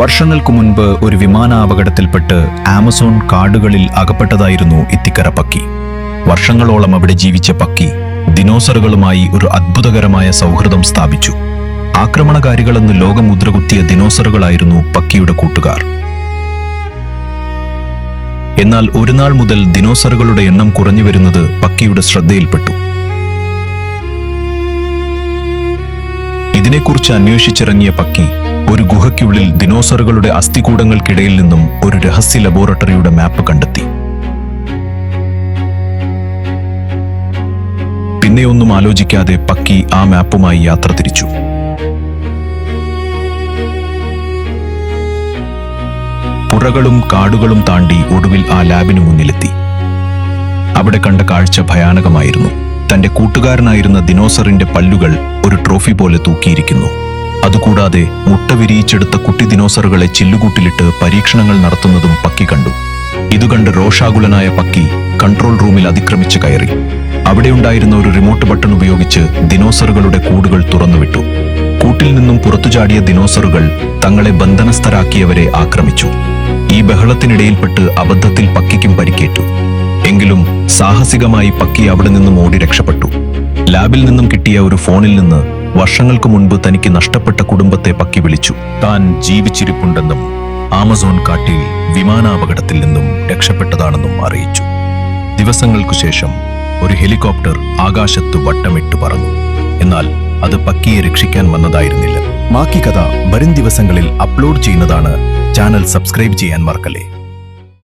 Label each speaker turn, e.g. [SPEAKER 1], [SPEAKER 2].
[SPEAKER 1] വർഷങ്ങൾക്കു മുൻപ് ഒരു വിമാനാപകടത്തിൽപ്പെട്ട് ആമസോൺ കാടുകളിൽ അകപ്പെട്ടതായിരുന്നു ഇത്തിക്കര പക്കി. വർഷങ്ങളോളം അവിടെ ജീവിച്ച പക്കി ദിനോസറുകളുമായി ഒരു അത്ഭുതകരമായ സൗഹൃദം സ്ഥാപിച്ചു. ആക്രമണകാരികളെന്ന് ലോകം മുദ്രകുത്തിയ ദിനോസറുകളായിരുന്നു പക്കിയുടെ കൂട്ടുകാർ. എന്നാൽ ഒരു നാൾ മുതൽ ദിനോസറുകളുടെ എണ്ണം കുറഞ്ഞു വരുന്നത് പക്കിയുടെ ശ്രദ്ധയിൽപ്പെട്ടു. ഇതിനെക്കുറിച്ച് അന്വേഷിച്ചിറങ്ങിയ പക്കി ഒരു ഗുഹയ്ക്കുള്ളിൽ ദിനോസറുകളുടെ അസ്ഥികൂടങ്ങൾക്കിടയിൽ നിന്നും ഒരു രഹസ്യ ലബോറട്ടറിയുടെ മാപ്പ് കണ്ടെത്തി. പിന്നെയൊന്നും ആലോചിക്കാതെ പക്കി ആ മാപ്പുമായി യാത്ര തിരിച്ചു. പുറകളും കാടുകളും താണ്ടി ഒടുവിൽ ആ ലാബിനു മുന്നിലെത്തി. അവിടെ കണ്ട കാഴ്ച ഭയാനകമായിരുന്നു. തന്റെ കൂട്ടുകാരനായിരുന്ന ദിനോസറിന്റെ പല്ലുകൾ ഒരു ട്രോഫി പോലെ തൂക്കിയിരിക്കുന്നു. അതുകൂടാതെ മുട്ട വിരിയിച്ചെടുത്ത കുട്ടി ദിനോസറുകളെ ചില്ലുകൂട്ടിലിട്ട് പരീക്ഷണങ്ങൾ നടത്തുന്നതും പക്കി കണ്ടു. ഇതുകണ്ട് രോഷാകുലനായ പക്കി കൺട്രോൾ റൂമിൽ അതിക്രമിച്ച് കയറി. അവിടെയുണ്ടായിരുന്ന ഒരു റിമോട്ട് ബട്ടൺ ഉപയോഗിച്ച് ദിനോസറുകളുടെ കൂടുകൾ തുറന്നുവിട്ടു. കൂട്ടിൽ നിന്നും പുറത്തുചാടിയ ദിനോസറുകൾ തങ്ങളെ ബന്ധനസ്ഥരാക്കിയവരെ ആക്രമിച്ചു. ഈ ബഹളത്തിനിടയിൽപ്പെട്ട് അബദ്ധത്തിൽ പക്കിക്കും പരിക്കേറ്റു. എങ്കിലും സാഹസികമായി പക്കി അവിടെ നിന്നും ഓടി രക്ഷപ്പെട്ടു. ലാബിൽ നിന്നും കിട്ടിയ ഒരു ഫോണിൽ നിന്ന് വർഷങ്ങൾക്ക് മുൻപ് തനിക്ക് നഷ്ടപ്പെട്ട കുടുംബത്തെ പക്കി വിളിച്ചു. താൻ ജീവിച്ചിരിപ്പുണ്ടെന്നും ആമസോൺ കാട്ടിൽ വിമാനാപകടത്തിൽ നിന്നും രക്ഷപ്പെട്ടതാണെന്നും അറിയിച്ചു. ദിവസങ്ങൾക്കു ശേഷം ഒരു ഹെലികോപ്റ്റർ ആകാശത്ത് വട്ടമിട്ട് പറഞ്ഞു എന്നാൽ അത് പക്കിയെ രക്ഷിക്കാൻ വന്നതായിരുന്നില്ല. ബാക്കി കഥ വരും ദിവസങ്ങളിൽ അപ്ലോഡ് ചെയ്യുന്നതാണ് ചാനൽ സബ്സ്ക്രൈബ് ചെയ്യാൻ മറക്കല്ലേ.